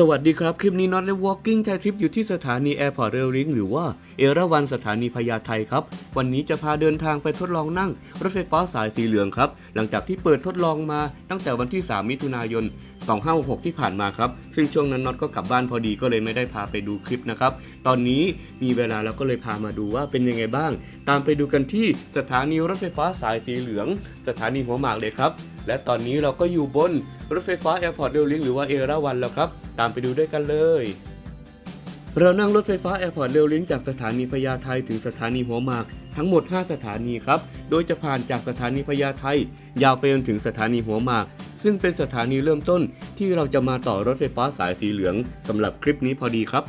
สวัสดีครับ คลิปนี้น็อตและ Walking ไทยทริปอยู่ที่สถานี Airport Rail Link หรือว่าเอราวันสถานีพญาไทครับ วันนี้จะพาเดินทางไปทดลองนั่ง รถไฟฟ้าสายสีเหลืองครับ หลังจากที่เปิดทดลองมาตั้งแต่วันที่ 3 มิถุนายน 2566 ที่ผ่านมาครับ ซึ่งช่วงนั้นน็อตก็กลับบ้านพอดีก็เลยไม่ได้พาไปดูคลิปนะครับ ตอนนี้มีเวลาแล้วก็เลยพามาดูว่าเป็นยังไงบ้าง ตามไปดูกันที่สถานีรถไฟฟ้าสายสีเหลือง สถานีหัวหมากเลยครับและตอนนี้เราก็อยู่บน รถไฟฟ้า Airport Rail Link หรือว่าเอราวันแล้วครับ ตามไปดูด้วยกันเลยเรานั่งรถไฟฟ้า Airport Rail Link จากสถานีพญาไทถึงสถานีหัวหมาก ทั้งหมด 5 สถานีครับ โดยจะผ่านจากสถานีพญาไทยาวไปจนถึงสถานีหัวหมาก ซึ่งเป็นสถานีเริ่มต้นที่เราจะมาต่อรถไฟฟ้าสายสีเหลืองสำหรับคลิปนี้พอดีครับ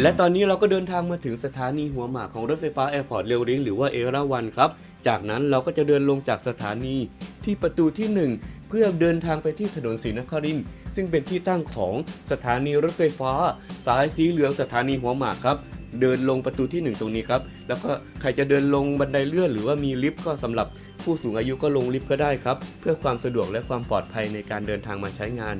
และตอนนี้เราก็เดินทางมาถึงสถานีหัวหมากของรถไฟฟ้าแอร์พอร์ตเรลลิงหรือว่าเอราวันครับ จากนั้นเราก็จะเดินลงจากสถานีที่ประตูที่ 1 เพื่อเดินทางไปที่ถนนศรีนครินทร์ซึ่งเป็นที่ตั้งของสถานีรถไฟฟ้า สายสีเหลืองสถานีหัวหมากครับ เดินลงประตูที่ 1 ตรงนี้ครับ แล้วก็ใครจะเดินลงบันไดเลื่อนหรือว่ามีลิฟต์ก็สำหรับผู้สูงอายุก็ลงลิฟต์ก็ได้ครับ เพื่อความสะดวกและความปลอดภัยในการเดินทางมาใช้งาน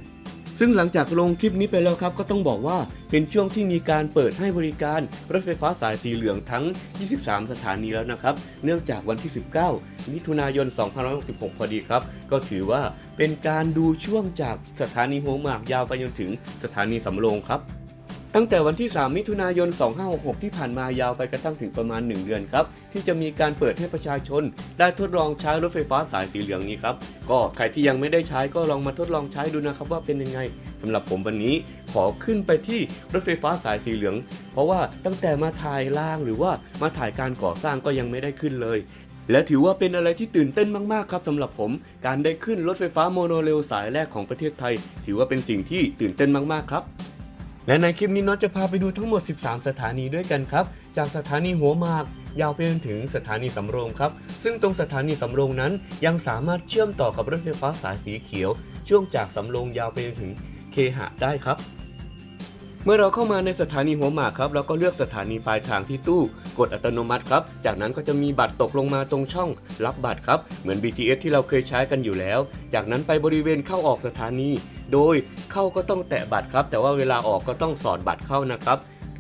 ซึ่งหลังจากลงคลิปนี้ไปแล้วครับก็ต้องบอกว่าเป็นช่วงที่มีการเปิดให้บริการรถไฟฟ้าสายสีเหลืองทั้ง 23 สถานีแล้วนะครับ เนื่องจากวันที่ 19 มิถุนายน 2566 พอดีครับ ก็ถือว่าเป็นการดูช่วงจากสถานีหัวหมากยาวไปจนถึงสถานีสำโรงครับ ตั้งแต่วันที่ 3 มิถุนายน 2566 ที่ผ่านมายาวไปกระทั่งถึงประมาณ 1 เดือนครับ ที่จะมีการเปิดให้ประชาชน ได้ทดลองใช้รถไฟฟ้าสายสีเหลืองนี้ครับ ก็ใครที่ยังไม่ได้ใช้ก็ลองมาทดลองใช้ดูนะครับว่าเป็นยังไงสำหรับผมวันนี้ขอขึ้นไปที่รถไฟฟ้าสายสีเหลือง เพราะว่าตั้งแต่มาถ่ายล่างหรือว่ามาถ่ายการก่อสร้างก็ยังไม่ได้ขึ้นเลยและถือว่าเป็นอะไรที่ตื่นเต้นมากๆครับสำหรับผม การได้ขึ้นรถไฟฟ้าโมโนเรลสายแรกของประเทศไทย ถือว่าเป็นสิ่งที่ตื่นเต้นมากๆครับ และในคลิปนี้น็อตจะพาไปดูทั้งหมด 13 สถานีด้วยกันครับ จากสถานีหัวหมาก ยาวไปจนถึงสถานีสำโรงครับ ซึ่งตรงสถานีสำโรงนั้นยังสามารถเชื่อมต่อกับรถไฟฟ้าสายสีเขียว ช่วงจากสำโรงยาวไปจนถึงเคหะได้ครับ เมื่อเราเข้ามาในสถานีหัวหมากครับเราก็เลือกสถานีปลายทางที่ตู้ กดอัตโนมัติครับ จากนั้นก็จะมีบัตรตกลงมาตรงช่อง รับบัตรครับ เหมือน BTS ที่เราเคยใช้กันอยู่แล้ว จากนั้นไปบริเวณเข้าออกสถานี โดยเข้าก็ต้องแตะบัตรครับ แต่ว่าเวลาออกก็ต้องสอดบัตรเข้านะครับ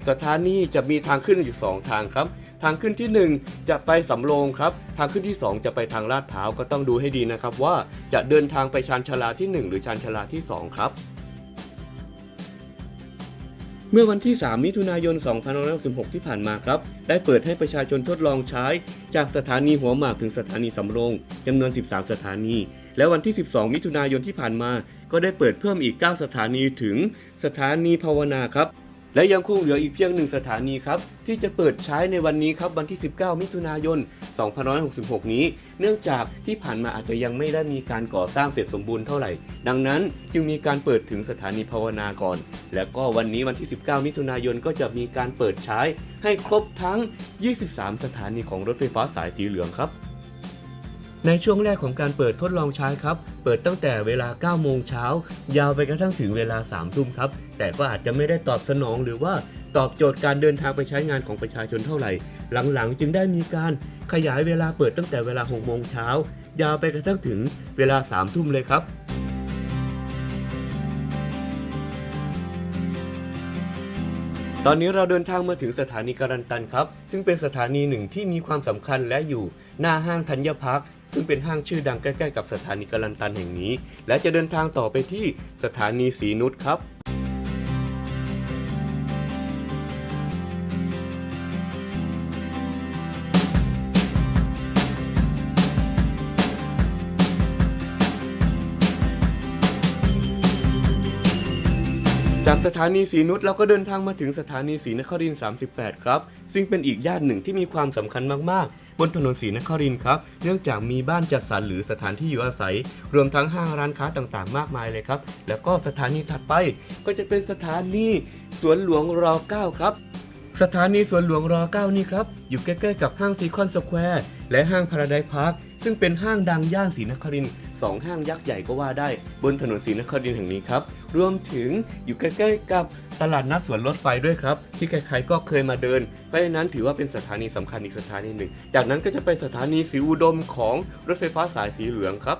สถานีจะมีทางขึ้นอยู่ 2 ทางครับทางขึ้นที่ 1 จะไปสำโรงครับ ทางขึ้นที่ 2 จะไปทางลาดพร้าวก็ต้องดูให้ดีนะครับว่าจะเดินทางไปชานชาลาที่ 1 หรือชานชาลาที่ 2 ครับ เมื่อวันที่ 3 มิถุนายน 2566 ที่ผ่านมาครับ ได้เปิดให้ประชาชนทดลองใช้ จากสถานีหัวหมากถึงสถานีสำโรงจำนวน 13 สถานี และวันที่ 12 มิถุนายนที่ผ่านมา ก็ได้เปิดเพิ่มอีก 9 สถานีถึงสถานีภาวนาครับ และยังคงเหลืออีกเพียงหนึ่งสถานีครับ ที่จะเปิดใช้ในวันนี้ครับวันที่ 19 มิถุนายน 2566 นี้ เนื่องจากที่ผ่านมาอาจจะยังไม่ได้มีการก่อสร้างเสร็จสมบูรณ์เท่าไหร่ ดังนั้นจึงมีการเปิดถึงสถานีภาวนาก่อน แล้วก็วันนี้วันที่ 19 มิถุนายนก็จะมีการเปิดใช้ให้ครบทั้ง 23 สถานีของรถไฟฟ้าสายสีเหลืองครับ ในช่วงแรกของการเปิดทดลองใช้ครับ เปิดตั้งแต่เวลา 9 โมงเช้า ยาวไปกระทั่งถึงเวลา 3 ทุ่มครับ แต่ก็อาจจะไม่ได้ตอบสนองหรือว่าตอบโจทย์การเดินทางไปใช้งานของประชาชนเท่าไหร่ หลังๆ จึงได้มีการขยายเวลาเปิดตั้งแต่เวลา 6 โมงเช้า ยาวไปกระทั่งถึงเวลา 3 ทุ่มเลยครับ ตอนนี้เราเดินทางมาถึงสถานีการันตันครับ ซึ่งเป็นสถานีหนึ่งที่มีความสำคัญและอยู่หน้าห้างธัญพักซึ่งเป็นห้างชื่อดังใกล้ๆกับสถานีการันตันแห่งนี้ และจะเดินทางต่อไปที่สถานีสีนุชครับ สถานีสีนุชเราก็เดินทางมาถึงสถานีศรีนครินทร์38 ครับ ซึ่งเป็นอีกย่านหนึ่งที่มีความสำคัญมากๆ บนถนนศรีนครินทร์ครับ เนื่องจากมีบ้านจัดสรรหรือสถานที่อยู่อาศัย รวมทั้งห้างร้านค้าต่างๆ มากมายเลยครับ แล้วก็สถานีถัดไปก็จะเป็นสถานีสวนหลวงร9ครับสถานีสวนหลวงร9นี่ครับ อยู่ใกล้ๆกับห้างซีคอนสแควร์และห้างพาราไดพาร์คซึ่งเป็นห้างดังย่านศรีนครินทร์สองห้างยักษ์ใหญ่ก็ว่าได้ บนถนนศรีนครินทร์แห่งนี้ครับ รวมถึงอยู่ใกล้ๆกับตลาดนัดสวนรถไฟด้วยครับ ที่ใครๆก็เคยมาเดิน เพราะฉะนั้นถือว่าเป็นสถานีสำคัญอีกสถานีหนึ่ง จากนั้นก็จะไปสถานีสีอุดมของรถไฟฟ้าสายสีเหลืองครับ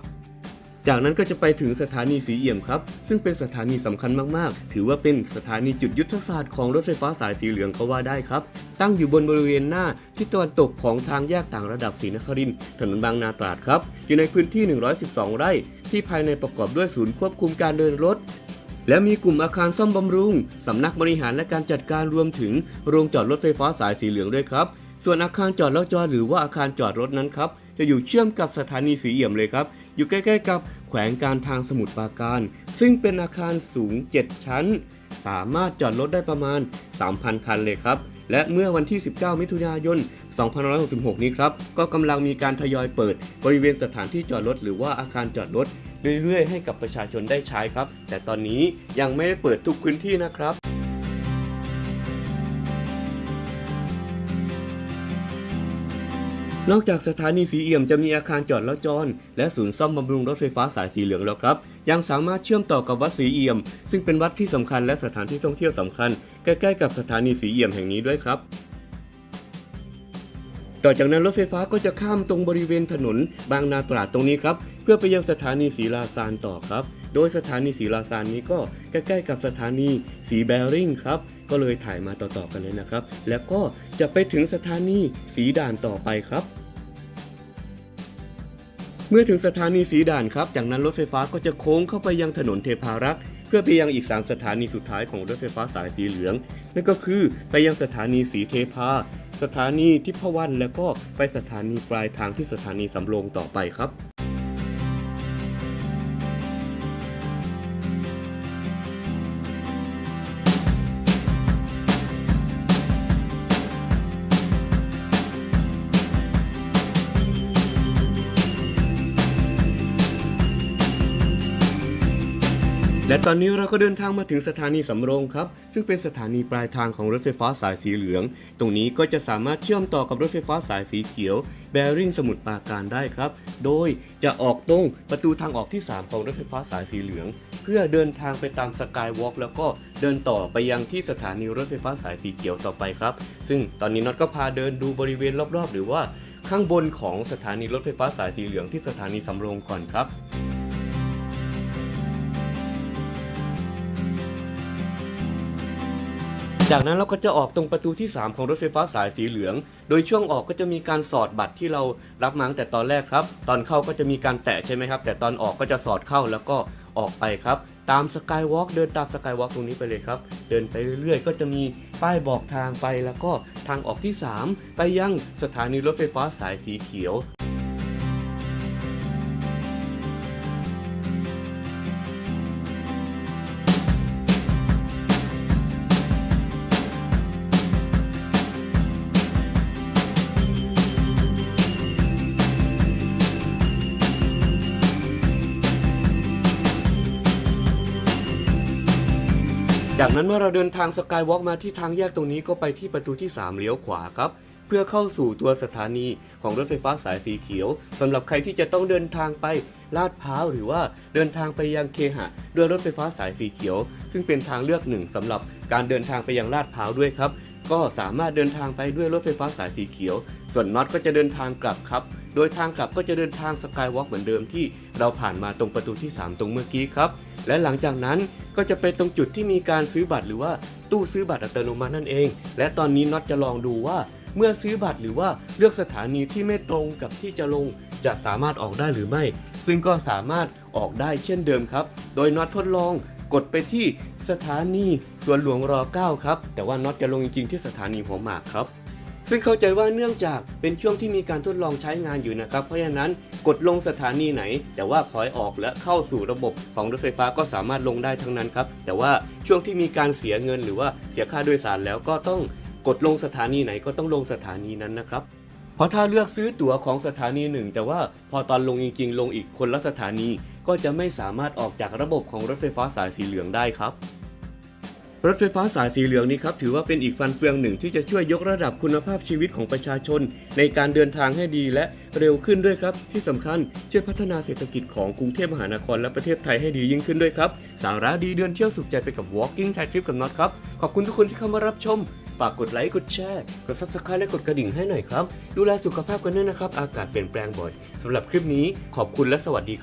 จากนั้นก็จะไปถึงสถานีสีเอี่ยมครับ ซึ่งเป็นสถานีสำคัญมากๆ ถือว่าเป็นสถานีจุดยุทธศาสตร์ของรถไฟฟ้าสายสีเหลืองก็ว่าได้ครับ ตั้งอยู่บนบริเวณหน้าที่ตะวันตกของทางแยกต่างระดับศรีนครินทร์ถนนบางนาตราดครับ อยู่ในพื้นที่ 112 ไร่ ที่ภายในประกอบด้วยศูนย์ควบคุมการเดินรถ และมีกลุ่มอาคารซ่อมบำรุง สำนักบริหารและการจัดการรวมถึงโรงจอดรถไฟฟ้าสายสีเหลืองด้วยครับ ส่วนอาคารจอดแล้วจอดหรือว่าอาคารจอดรถนั้นครับ จะอยู่เชื่อมกับสถานีสีเอี่ยมเลยครับ อยู่ใกล้ๆกับแขวงการทางสมุทรปราการ ซึ่งเป็นอาคารสูง 7 ชั้น สามารถจอดรถได้ประมาณ 3,000 คันเลยครับ และเมื่อวันที่ 19 มิถุนายน 2566 นี้ครับ ก็กำลังมีการทยอยเปิดบริเวณสถานที่จอดรถหรือว่าอาคารจอดรถ เรื่อยๆ ให้กับประชาชนได้ใช้ครับ แต่ตอนนี้ยังไม่ได้เปิดทุกพื้นที่นะครับนอกจากสถานีสีเอี่ยมจะมีอาคารจอดแล้วจอดและศูนย์ซ่อมบำรุงรถไฟฟ้าสายสีเหลืองแล้วครับ ยังสามารถเชื่อมต่อกับวัดสีเอี่ยม ซึ่งเป็นวัดที่สำคัญและสถานที่ท่องเที่ยวสำคัญ ใกล้ ๆ กับสถานีสีเอี่ยมแห่งนี้ด้วยครับ ต่อจากนั้นรถไฟฟ้าก็จะข้ามตรงบริเวณถนนบางนาตราดตรงนี้ครับ เพื่อไปยังสถานีศรีลาซานต่อครับ โดยสถานีศรีลาซานนี้ก็ใกล้ๆกับสถานีสีแบริ่งครับ ก็เลยถ่ายมาต่อๆกันเลยนะครับ แล้วก็จะไปถึงสถานีสีด่านต่อไปครับเมื่อถึงสถานีสีด่านครับ จากนั้นรถไฟฟ้าก็จะโค้งเข้าไปยังถนนเทพารักษ์ เพื่อไปยังอีก 3 สถานีสุดท้ายของรถไฟฟ้าสายสีเหลือง นั่นก็คือไปยังสถานีสีเทพา สถานีทิพวรรณ แล้วก็ไปสถานีปลายทางที่สถานีสำโรงต่อไปครับ และตอนนี้เราก็เดินทางมาถึงสถานีสำโรงครับ ซึ่งเป็นสถานีปลายทางของรถไฟฟ้าสายสีเหลือง ตรงนี้ก็จะสามารถเชื่อมต่อกับรถไฟฟ้าสายสีเขียว แบริ่งสมุทรปราการได้ครับ โดยจะออกตรงประตูทางออกที่ 3 ของรถไฟฟ้าสายสีเหลือง เพื่อเดินทางไปตามสกายวอล์กแล้วก็เดินต่อไปยังที่สถานีรถไฟฟ้าสายสีเขียวต่อไปครับ ซึ่งตอนนี้น็อตก็พาเดินดูบริเวณรอบๆ หรือว่าข้างบนของสถานีรถไฟฟ้าสายสีเหลืองที่สถานีสำโรงก่อนครับ จากนั้นเราก็จะออกตรงประตูที่ 3 ของรถไฟฟ้าสายสีเหลือง โดยช่วงออกก็จะมีการสอดบัตรที่เรารับมาตั้งแต่ตอนแรกครับ ตอนเข้าก็จะมีการแตะใช่ไหมครับ แต่ตอนออกก็จะสอดเข้าแล้วก็ออกไปครับ ตามสกายวอล์กเดินตามสกายวอล์กตรงนี้ไปเลยครับ เดินไปเรื่อยๆ ก็จะมีป้ายบอกทางไปแล้วก็ทางออกที่ 3 ไปยังสถานีรถไฟฟ้าสายสีเขียว จากนั้นเมื่อเราเดินทางสกายวอล์กมาที่ทางแยกตรงนี้ก็ไปที่ประตูที่ 3 เลี้ยวขวาครับ เพื่อเข้าสู่ตัวสถานีของรถไฟฟ้าสายสีเขียวสำหรับใครที่จะต้องเดินทางไปลาดพร้าวหรือว่าเดินทางไปยังเคหะด้วยรถไฟฟ้าสายสีเขียว ซึ่งเป็นทางเลือกหนึ่งสำหรับการเดินทางไปยังลาดพร้าวด้วยครับ ก็สามารถเดินทางไปด้วยรถไฟฟ้าสายสีเขียว ส่วนน็อตก็จะเดินทางกลับครับ โดยทางกลับก็จะเดินทางสกายวอล์กเหมือนเดิมที่เราผ่านมาตรงประตูที่ 3 ตรงเมื่อกี้ครับ และหลังจากนั้นก็จะไปตรงจุดที่มีการซื้อบัตรหรือว่าตู้ซื้อบัตรอัตโนมัตินั่นเอง และตอนนี้น็อตจะลองดูว่า เมื่อซื้อบัตรหรือว่าเลือกสถานีที่ไม่ตรงกับที่จะลงจะสามารถออกได้หรือไม่ ซึ่งก็สามารถออกได้เช่นเดิมครับ โดยน็อตทดลองกดไปที่สถานีสวนหลวงร 9 ครับ แต่ว่าน็อตจะลงจริงๆที่สถานีหัวหมากครับ ซึ่งเข้าใจว่าเนื่องจากเป็นช่วงที่มีการทดลองใช้งานอยู่นะครับ เพราะฉะนั้นกดลงสถานีไหน แต่ว่าขอให้ออกและเข้าสู่ระบบของรถไฟฟ้าก็สามารถลงได้ทั้งนั้นครับ แต่ว่าช่วงที่มีการเสียเงินหรือว่าเสียค่าโดยสารแล้วก็ต้องกดลงสถานีไหนก็ต้องลงสถานีนั้นนะครับเพราะถ้าเลือกซื้อตั๋วของสถานีหนึ่ง แต่ว่าพอตอนลงจริง ๆ ลงอีกคนละสถานี ก็จะไม่สามารถออกจากระบบของรถไฟฟ้าสายสีเหลืองได้ครับ รถไฟฟ้าสายสีเหลืองนี้ครับถือว่าเป็นอีกฟันเฟืองหนึ่งที่จะช่วยยกระดับคุณภาพชีวิตของประชาชน ในการเดินทางให้ดีและเร็วขึ้นด้วยครับ ที่สำคัญช่วยพัฒนาเศรษฐกิจของกรุงเทพมหานครและประเทศไทยให้ดียิ่งขึ้นด้วยครับ สาระดีเดินเที่ยวสุขใจไปกับ Walking Thai Trip กับน็อตครับ ขอบคุณทุกคนที่เข้ามารับชมฝากกดไลค์กดแชร์กด subscribe และกดกระดิ่งให้หน่อยครับดูแลสุขภาพกันด้วยนะครับอากาศเปลี่ยนแปลงบ่อยสำหรับคลิปนี้ขอบคุณและสวัสดีครับ